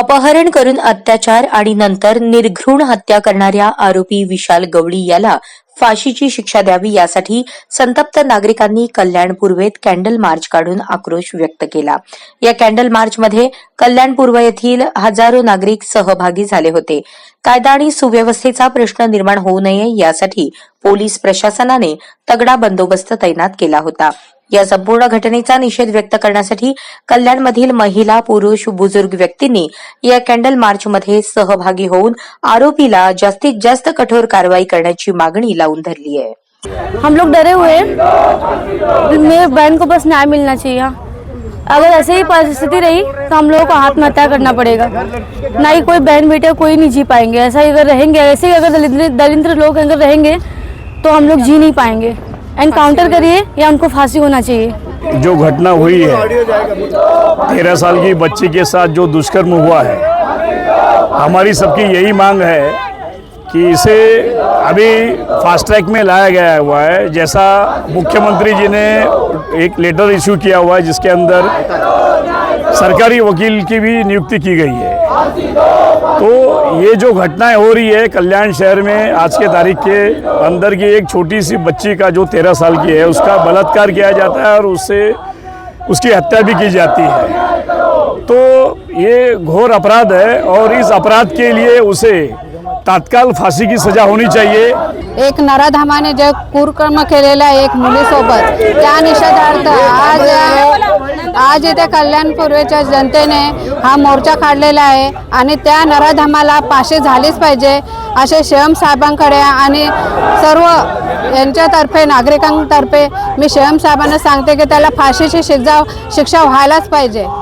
अपहरण करून अत्याचार आणि नंतर निर्घृण हत्या करणाऱ्या आरोपी विशाल गवळी याला फाशीची शिक्षा द्यावी यासाठी संतप्त नागरिकांनी कल्याण पूर्वेत कॅन्डल मार्च काढून आक्रोश व्यक्त केला. या कॅन्डल मार्चमध्ये कल्याण पूर्व येथील हजारो नागरिक सहभागी झाले होते. कायदा आणि सुव्यवस्थेचा प्रश्न निर्माण होऊ नये यासाठी पोलीस प्रशासनाने तगडा बंदोबस्त तैनात केला होता. या संपूर्ण घटनेचा निषेध व्यक्त करण्यासाठी कल्याणमधील महिला पुरुष बुजुर्ग व्यक्तींनी या कॅन्डल मार्चमध्ये सहभागी होऊन आरोपीला जास्तीत जास्त कठोर कारवाई करण्याची मागणी लावून धरली आहे. हम लोग डरे हुए मेरे बहन को बस न्याय मिलना चाहिए। अगर ऐसे ही परिस्थिति रही तो हम लोगों को आत्महत्या करना पड़ेगा। ना ही कोई बहन बेटे कोई नहीं जी पाएंगे। ऐसा ही अगर रहेंगे ऐसे ही अगर दलिद्र दलिद्र लोग अगर रहेंगे तो हम लोग जी नहीं पाएंगे। एनकाउंटर करिए या उनको फांसी होना चाहिए। जो घटना हुई है तेरह साल की बच्ची के साथ जो दुष्कर्म हुआ है हमारी सबकी यही मांग है कि इसे अभी फास्ट ट्रैक में लाया गया हुआ है। जैसा मुख्यमंत्री जी ने एक लेटर इशू किया हुआ है जिसके अंदर सरकारी वकील की भी नियुक्ति की गई है। तो ये जो घटनाएँ हो रही है कल्याण शहर में आज के तारीख के अंदर की एक छोटी सी बच्ची का जो तेरह साल की है, उसका बलात्कार किया जाता है और उससे उसकी हत्या भी की जाती है। तो ये घोर अपराध है और इस अपराध के लिए उसे तात्काल फांसी की सजा होनी चाहिए। एक नराधामाने जे कुरकर्म आहे एक मुलीसोबत त्या निषेधार्थ आज आज इथे कल्याण पूर्वेच्या जनतेने हा मोर्चा काढलेला आहे आणि त्या नराधामाला फाशी झालीच पाहिजे असे शेम साहेबांकडे आणि सर्व यांच्यातर्फे नागरिकांतर्फे मी शेम साहेबांना सांगते की त्याला फाशीची शिक्षा शिक्षा व्हायलाच पाहिजे.